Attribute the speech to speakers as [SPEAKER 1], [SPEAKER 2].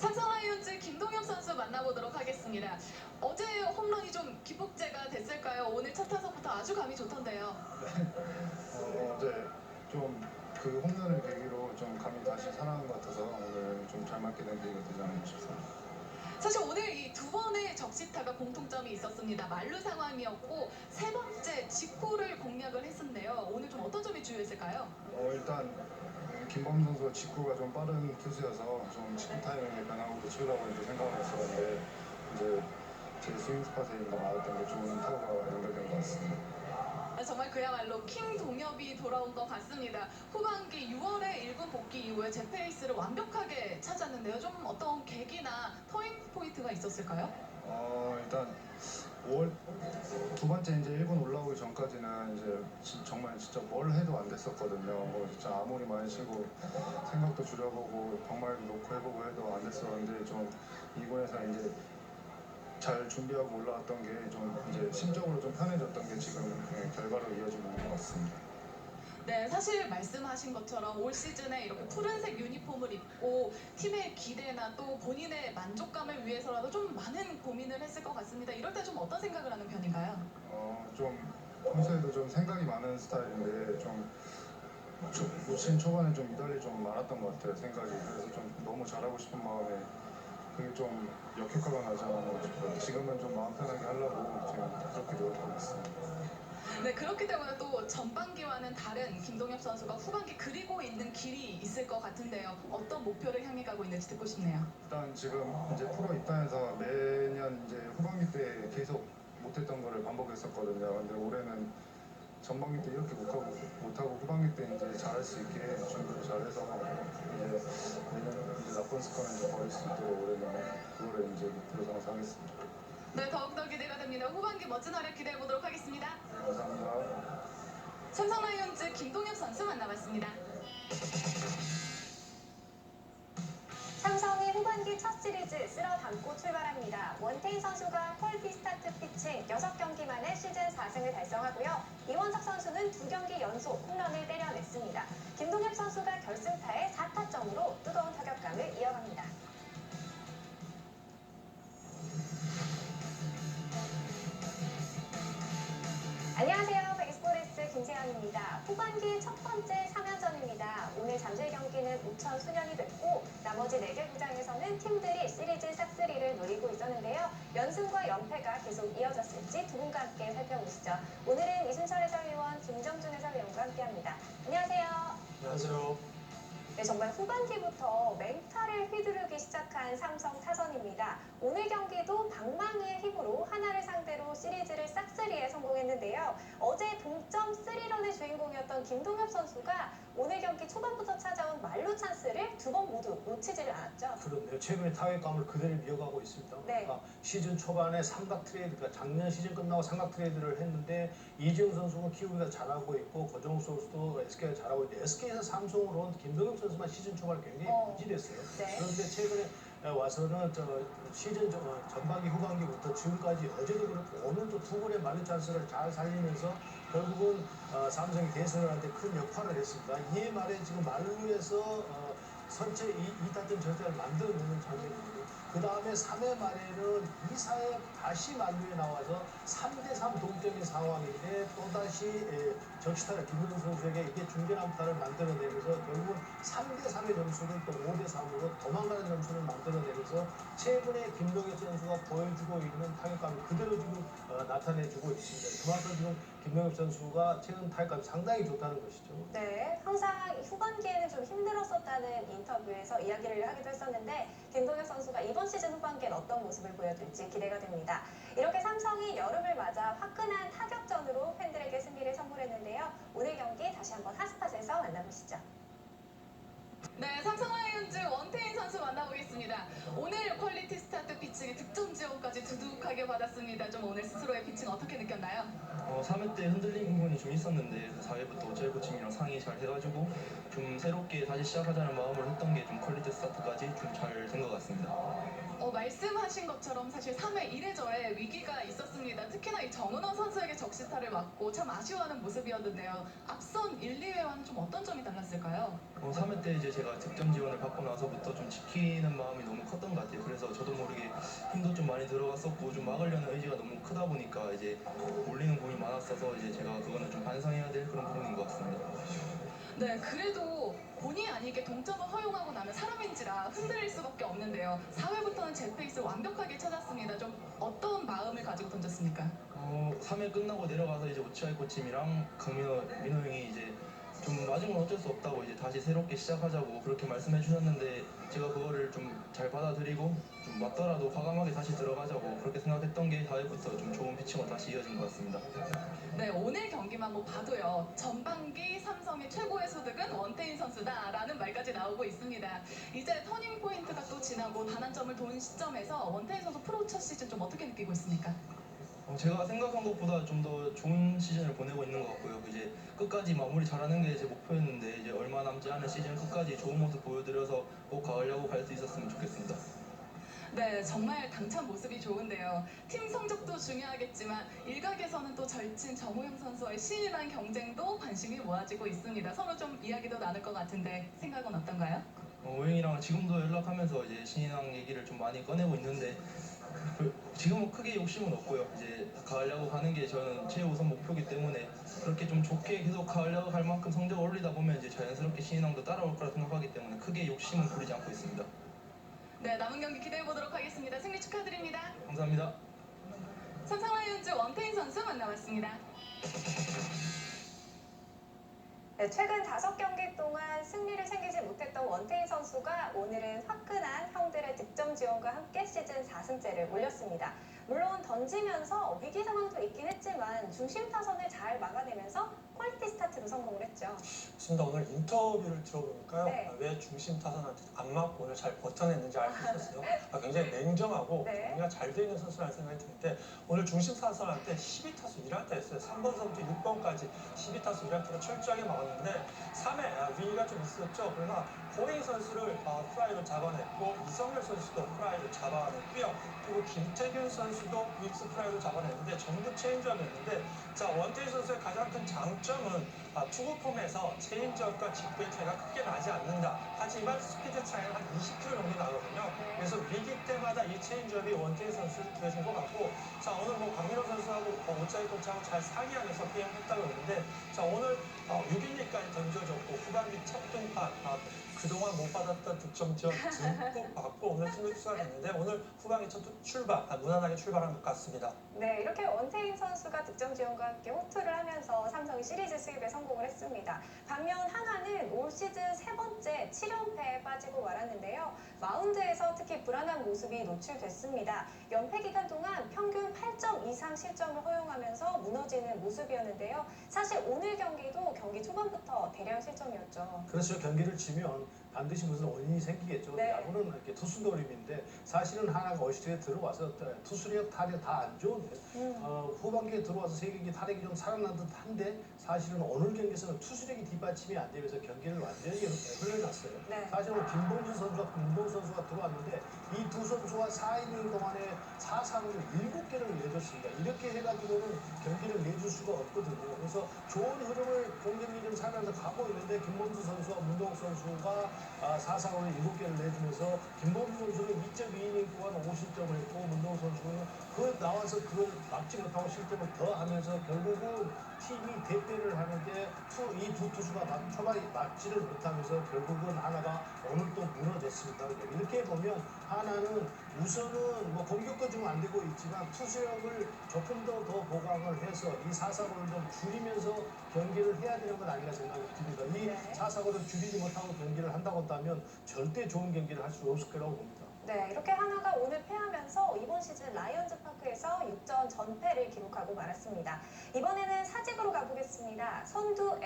[SPEAKER 1] 삼성 라이온즈 김동엽 선수 만나보도록 하겠습니다. 어제 홈런이 좀 기폭제가 됐을까요? 오늘 첫 타석부터 아주 감이 좋던데요.
[SPEAKER 2] 어, 어제 좀 그 홈런을 계기로 좀 감이 다시 살아난 것 같아서 오늘 좀 잘 맞게 된 계기가 되지 않았나 싶습니다.
[SPEAKER 1] 사실 오늘 이 두 번의 적시타가 공통점이 있었습니다. 만루 상황이었고 세 번째 직구를 공략을 했었는데요. 오늘 좀 어떤 점이 주요했을까요?
[SPEAKER 2] 어, 일단 음, 김범 선수가 직구가 좀 빠른 투수여서 좀 직구 타이밍에 변화구도 치려고 이제 생각을 했었는데 이제 제 스윙 스팟에 맞았던 게 좋은 타구가 연결된 것 같습니다.
[SPEAKER 1] 아, 정말 그야말로 킹 동엽이 돌아온 것 같습니다. 후반기 6월에 1군 복귀 이후에 제 페이스를 완벽하게 찾았는데요. 좀 어떤 계기나 터닝 포인트가 있었을까요?
[SPEAKER 2] 어, 일단 5월 두 번째 이제 일본 올라오기 전까지는 이제 진- 정말 진짜 뭘 해도 안 됐었거든요. 뭐 진짜 아무리 많이 치고 생각도 줄여보고 병말도 놓고 해보고 해도 안 됐었는데 좀 이군에서 이제 잘 준비하고 올라왔던 게 좀 이제 심적으로 좀 편해졌던 게 지금 예, 결과로 이어지고 있는 것 같습니다.
[SPEAKER 1] 네, 사실 말씀하신 것처럼 올 시즌에 이렇게 푸른색 유니폼을 입고 팀의 기대나 또 본인의 만족감을 위해서라도 좀 많은 고민을 했을 것 같습니다. 이럴 때 좀 어떤 생각을 하는 편인가요?
[SPEAKER 2] 어, 좀 평소에도 좀 생각이 많은 스타일인데 좀 초- 무신 초반에 좀 이달리 좀 많았던 것 같아요 생각이 그래서 좀 너무 잘하고 싶은 마음에 그게 좀 역효과가 나지 않았나 싶어요 지금은 좀 마음 편하게 하려고 지금 그렇게 노력하고 있습니다
[SPEAKER 1] 네, 그렇기 때문에 또 전반기와는 다른 김동엽 선수가 후반기 그리고 있는 길이 있을 것 같은데요. 어떤 목표를 향해 가고 있는지 듣고 싶네요.
[SPEAKER 2] 일단 지금 이제 프로 입단해서 매년 이제 후반기 때 계속 못했던 거를 반복했었거든요 근데 올해는 전반기 때 이렇게 못하고, 못하고 후반기 때 이제 잘할 수 있게 준비를 잘해서 이제 내년 이제 나쁜 습관을 이제 버릴 수 있도록 올해는 그거를 이제 목표로 삼아서 하겠습니다.
[SPEAKER 1] 네, 더욱더 기대가 됩니다. 후반기 멋진 활약 기대해 보도록 하겠습니다.
[SPEAKER 2] 감사합니다.
[SPEAKER 1] 삼성 라이온즈 김동엽 선수 만나봤습니다.
[SPEAKER 3] 삼성이 후반기 첫 시리즈 쓸어 담고 출발합니다. 원태인 선수가 퀄티 스타트 피칭 6경기 만에 시즌 4승을 달성하고요. 이원석 선수는 2경기 연속 홈런을 때려냈습니다. 김동엽 선수가 결승타에 4타점으로 뜨거운 타격감을 이어갑니다. 후반기 첫 번째 3연전입니다. 오늘 잠실 경기는 우천 수년이 됐고 나머지 4개 구장에서는 팀들이 시리즈 싹쓸이를 노리고 있었는데요. 연승과 연패가 계속 이어졌을지 두 분과 함께 살펴보시죠. 오늘은 이순철 해설위원, 김정준 해설위원과 함께합니다. 안녕하세요.
[SPEAKER 4] 안녕하세요.
[SPEAKER 3] 네, 정말 후반기부터 맹타를 휘두르기 시작한 삼성 타선입니다. 오늘 경기도 방망이의 힘으로 하나를 상대로 시리즈를 싹쓸이에 성공했는데요. 어제 동점 3런의 주인공이었던 김동엽 선수가 오늘 경기 초반부터 찾아온 말루 찬스를 두 번 모두 놓치지를 않았죠.
[SPEAKER 4] 그런데요. 최근에 타격감을 그대로 이어가고 있습니다.
[SPEAKER 3] 네.
[SPEAKER 4] 그러니까 시즌 초반에 삼각 트레이드, 그러니까 작년 시즌 끝나고 삼각 트레이드를 했는데 이재용 선수가 키우기가 잘하고 있고 거정욱 선수도 SK가 잘하고 있는데 SK에서 삼성으로 온 김동엽 선수만 시즌 초반에 굉장히
[SPEAKER 3] 어.
[SPEAKER 4] 부진했어요.
[SPEAKER 3] 네.
[SPEAKER 4] 그런데 최근에 와서는 저 시즌 저 전반기 후반기부터 지금까지 어제도 그렇고 오늘도 두 번의 말루 찬스를 잘 살리면서 결국은 어, 삼성이 대승을 하는데 큰 역할을 했습니다. 이에 말에 지금 말루에서 어, 선체 2, 타점 절대를 만들어내는 장면이고 그 다음에 3회 말에는 2사에 다시 만루에 나와서 3대3 동점인 상황인데 또다시 에, 적시타를 김문호 선수에게 이게 중계난타를 만들어내면서 결국은 3대3의 점수를 또 5대3으로 도망가는 점수를 만들어내면서 최근에 김동엽 선수가 보여주고 있는 타격감이 그대로 지금 어, 나타내주고 있습니다. 그만큼 지금 김동엽 선수가 최근 타격감이 상당히 좋다는 것이죠.
[SPEAKER 3] 네, 항상 후반기에는 좀 힘들었었다는 인터뷰에서 이야기를 하기도 했었는데 김동엽 선수가 이번 시즌 후반기엔 어떤 모습을 보여줄지 기대가 됩니다. 이렇게 삼성이 여름을 맞아 화끈한 타격전으로 팬들에게 승리를 선물했는데요. 오늘 경기 다시 한번 핫스팟에서 만나보시죠.
[SPEAKER 1] 네, 삼성 라이온즈 원태인 만나보겠습니다. 오늘 퀄리티 스타트 피칭에 득점 지원까지 두둑하게 받았습니다. 좀 오늘 스스로의 피칭 어떻게 느꼈나요?
[SPEAKER 5] 어, 3회 때 흔들린 부분이 좀 있었는데 4회부터 어쩔 코칭이랑 상의 잘 해가지고 좀 새롭게 다시 시작하자는 마음으로 했던 게 좀 퀄리티 스타트까지 좀 잘 된 것 같습니다.
[SPEAKER 1] 어, 말씀하신 것처럼 사실 3회 1회절에 위기가 있었습니다. 특히나 이 정은호 선수에게 적시타를 맞고 참 아쉬워하는 모습이었는데요. 앞선 1, 2회와는 좀 어떤 점이 달랐을까요?
[SPEAKER 5] 어, 3회 때 이제 제가 득점 지원을 받고 나서부터 좀 지키는 마음이 너무 컸던 것 같아요. 그래서 저도 모르게 힘도 좀 많이 들어갔었고 좀 막으려는 의지가 너무 크다 보니까 이제 몰리는 공이 많았어서 이제 제가 그거는 좀 반성해야 될 그런 부분인 것 같습니다.
[SPEAKER 1] 네, 그래도 본의 아니게 동점을 허용하고 나면 사람인지라 흔들릴 수밖에 없는데요. 4회부터는 제 페이스 완벽하게 찾았습니다. 좀 어떤 마음을 가지고 던졌습니까?
[SPEAKER 5] 어, 3회 끝나고 내려가서 이제 오치아이 코치님이랑 강민호 민호 형이 이제 좀건 어쩔 수 없다고 이제 다시 새롭게 시작하자고 그렇게 말씀해 주셨는데 제가 그거를 좀 잘 받아들이고 좀 맞더라도 과감하게 다시 들어가자고 그렇게 생각했던 게 4회부터 좀 좋은 피칭으로 다시 이어진 것 같습니다.
[SPEAKER 1] 네, 오늘 경기만 뭐 봐도요. 전반기 삼성의 최고의 소득은 원태인 선수다라는 말까지 나오고 있습니다. 이제 터닝 포인트가 또 지나고 단 한 점을 돈 시점에서 원태인 선수 프로 첫 시즌 좀 어떻게 느끼고 있습니까?
[SPEAKER 5] 어, 제가 생각한 것보다 좀 더 좋은 시즌을 보내고 있는 것 같고요. 이제 끝까지 마무리 잘하는 게 제 목표였는데 이제 얼마 남지 않은 시즌 끝까지 좋은 모습 보여드려서 꼭 가을 야구 갈 수 있었으면 좋겠습니다.
[SPEAKER 1] 네, 정말 당찬 모습이 좋은데요. 팀 성적도 중요하겠지만 일각에서는 또 절친 정우영 선수와의 신인한 경쟁도 관심이 모아지고 있습니다. 서로 좀 이야기도 나눌 것 같은데 생각은 어떤가요?
[SPEAKER 5] 어, 오영이랑 지금도 연락하면서 이제 신인왕 얘기를 좀 많이 꺼내고 있는데 그- 지금은 크게 욕심은 없고요. 이제 가을 야구 가는 게 저는 최우선 목표이기 때문에 그렇게 좀 좋게 계속 가을 야구 갈 만큼 성적을 올리다 보면 이제 자연스럽게 신인왕도 따라올 거라 생각하기 때문에 크게 욕심은 부리지 않고 있습니다.
[SPEAKER 1] 네, 남은 경기 기대해 보도록 하겠습니다. 승리 축하드립니다.
[SPEAKER 5] 감사합니다.
[SPEAKER 1] 삼성 라이온즈 원태인 선수 만나봤습니다.
[SPEAKER 3] 네, 최근 다섯 경기 동안 승리를 챙기지 못했던 원태인 선수가 오늘은 화끈한 형들의 득점 지원과 함께 시즌 4승째를 올렸습니다. 물론 던지면서 위기 상황도 있긴 했지만 중심 타선을 잘 막아내면서 퀄리티 스타트로 성공을 했죠.
[SPEAKER 6] 좋습니다. 오늘 인터뷰를 들어보니까요.
[SPEAKER 3] 네.
[SPEAKER 6] 아, 왜 중심 타선한테 안 맞고 오늘 잘 버텨냈는지 알 수 있었어요. 아, 굉장히 냉정하고
[SPEAKER 3] 네.
[SPEAKER 6] 정리가 잘 되어 있는 선수라는 생각이 드는데 오늘 중심 타선한테 12타수 1안타 했어요. 3번서부터 6번까지 12타수 1안타로 철저하게 막았는데 3회 위기가 좀 있었죠. 그러나 호잉 선수를 아, 프라이로 잡아냈고 이성열 선수도 프라이로 잡아냈고요. 그리고 김태균 선수도 윅스 프라이로 잡아냈는데 전부 체인지업이었는데 자 원태인 선수의 가장 큰 장점 은 아, 투구 폼에서 체인지업과 직구의 차이가 크게 나지 않는다. 하지만 스피드 차이는 한 20km 정도 나거든요. 그래서 위기 때마다 이 체인지업이 원태인 선수를 구해준 것 같고 자 오늘 뭐 강민호 선수하고 어, 오짜이 코치하고 잘 상의하면서 게임했다고 그러는데 자 오늘 어, 6이 닝까지 던져줬고 후반기 첫 등판 아, 그동안 못 받았던 득점 지원 듬뿍 받고 오늘 승리 투수가 됐는데 오늘 후반기 첫 출발 아, 무난하게 출발한 것 같습니다.
[SPEAKER 3] 네, 이렇게 원태인 선수가 득점 지원과 함께 호투를 하면서 삼성이 시리즈 수입에 성공을 했습니다. 반면 하나는 올 시즌 7연패에 빠지고 말았는데요. 마운드에서 특히 불안한 모습이 노출됐습니다. 연패 기간 동안 평균 8점 이상 실점을 허용하면서 무너지는 모습이었는데요. 사실 오늘 경기도 경기 초반부터 대량 실점이었죠.
[SPEAKER 4] 그래서 경기를 지면 반드시 무슨 원인이 생기겠죠.
[SPEAKER 3] 네.
[SPEAKER 4] 야구는 이렇게 투수 노림인데 사실은 하나가 올시즌에 들어와서 투수력 타력 다 안 좋은데
[SPEAKER 3] 음.
[SPEAKER 4] 어, 후반기에 들어와서 세 경기 타력이 좀 살아난 듯한데 사실은 오늘 경기에서는 투수력이 뒷받침이 안 되면서 경기를 완전히 흘려놨어요.
[SPEAKER 3] 네.
[SPEAKER 4] 사실 오늘 김봉준 선수와 김봉 선수가 들어왔는데 이 두 선수가 4이닝 동안에 4사구를 7개를 내줬습니다. 이렇게 해가지고는 경기를 내줄 수가 없거든요. 그래서 좋은 흐름을 공격이 좀 살면서 가고 있는데 김범수 선수와 문동욱 선수가 아, 4사구를 7개를 내주면서 김범수 선수는 2.2이닝 동안 5실점을 했고 문동욱 선수는 그 나와서 그걸 막지 못하고 실점을 더 하면서 결국은 팀이 대패를 하는데 이두 투수가 막 초반에 막지를 못하면서 결국은 하나가 오늘 또 무너졌습니다. 이렇게 보면 하나는 우선은 뭐 공격도 좀 안 되고 있지만 투수력을 조금 더 더 보강을 해서 이 사사고를 좀 줄이면서 경기를 해야 되는 건 아닌가 생각이 듭니다. 이
[SPEAKER 3] 네.
[SPEAKER 4] 사사고를 줄이지 못하고 경기를 한다고 한다면 절대 좋은 경기를 할 수 없을 거라고 봅니다.
[SPEAKER 3] 네, 이렇게 하나가 오늘 패하면서 이번 시즌 라이언즈 파크에서 6전 전패를 기록하고 말았습니다. 이번에는 사직으로 가보겠습니다. 선두